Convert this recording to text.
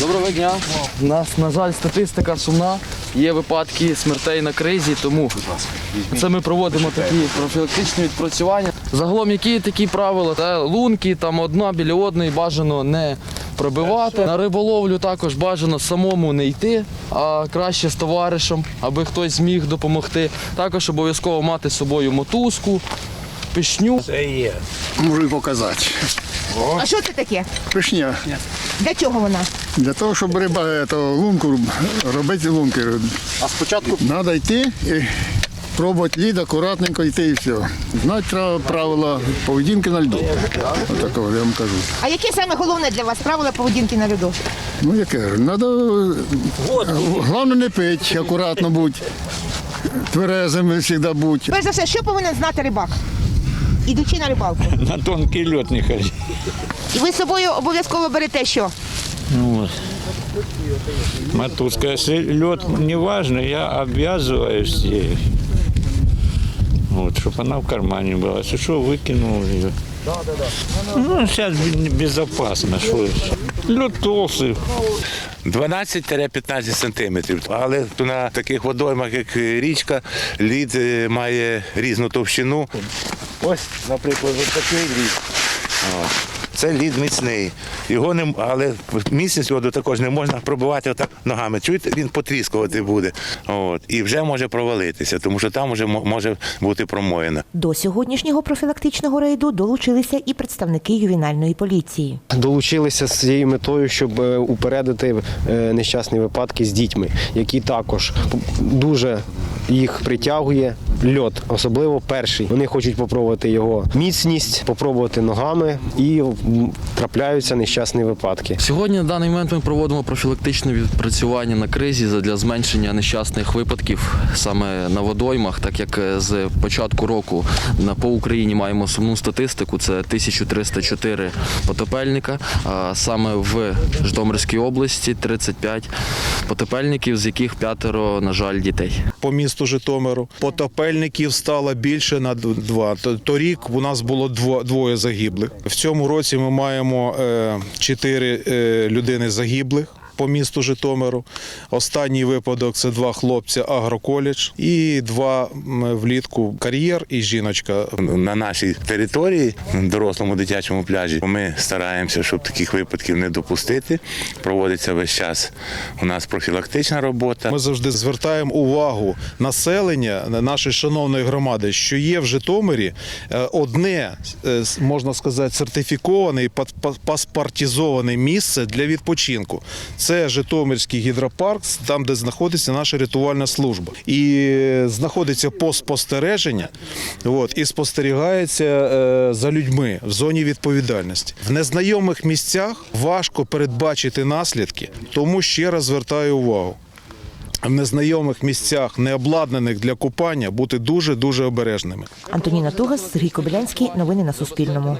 Доброго дня. У нас, на жаль, статистика сумна. Є випадки смертей на кризі, тому це ми проводимо такі профілактичні відпрацювання. Загалом, які такі правила? Та лунки там одна біля одної бажано не пробивати. На риболовлю також бажано самому не йти, а краще з товаришем, аби хтось зміг допомогти. Також обов'язково мати з собою мотузку, пішню. Можу і показати. А що це таке? Пишня. Для чого вона? Для того, щоб риба то, лунку робити лунки. А спочатку Треба йти і пробувати лід, акуратненько йти і все. Знати треба правила поведінки на льду. Отакого я вам кажу. А яке саме головне для вас правило поведінки на льоду? Ну яке? Треба головне не пити, акуратно бути. Тверезим завжди бути. Перш за все, що повинен знати рибак? Ідучи на рибалку. На тонкий лед не ходи. І ви з собою обов'язково берете що? Ну, вот. Мотузка. Если лед не важно, я обвязываюсь ей. Вот, чтобы она в кармане была. Если что, выкинул ее. Ну, сейчас безопасно. Что лед толстый. 12-15 сантиметрів. Але на таких водоймах, як річка, лід е, має різну товщину. Ось, наприклад, ось такий лід. Це лід міцний. Його не, але міцність воду також не можна пробивати отак ногами. Чуєте, він потріскувати буде. От, і вже може провалитися, тому що там вже може бути промоїна. До сьогоднішнього профілактичного рейду долучилися і представники ювенальної поліції. долучилися з цією метою, щоб е, упередити е, нещасні випадки з дітьми, які також дуже їх притягує льот, особливо перший. Вони хочуть попробувати його міцність, попробувати ногами і трапляються нещасні випадки. Сьогодні на даний момент ми проводимо профілактичне відпрацювання на кризі для зменшення нещасних випадків саме на водоймах, так як е, з початку року на по Україні маємо сумну статистику. Це 1304 потопельника. А саме в Житомирській області 35 потопельників, з яких п'ятеро, на жаль, дітей. По місту Житомиру. Потопельників стало більше на два. Торік у нас було дво- двоє загиблих. В цьому році ми маємо е, чотири е, людини загиблих. По місту Житомиру. Останній випадок це два хлопці агроколедж і два влітку кар'єр і жіночка. на нашій території, дорослому дитячому пляжі, ми стараємося, щоб таких випадків не допустити. Проводиться весь час у нас профілактична робота. Ми завжди звертаємо увагу населення нашої шановної громади, що є в Житомирі е, одне, е, можна сказати, сертифіковане і паспортизоване місце для відпочинку. Це Житомирський гідропарк, там, де знаходиться наша рятувальна служба. І е, знаходиться пост спостереження от, і спостерігається е, за людьми в зоні відповідальності. В незнайомих місцях важко передбачити наслідки, тому ще раз звертаю увагу в незнайомих місцях, не обладнаних для купання, бути дуже дуже обережними. Антоніна Тугас, Сергій Кобилянський. Новини на Суспільному.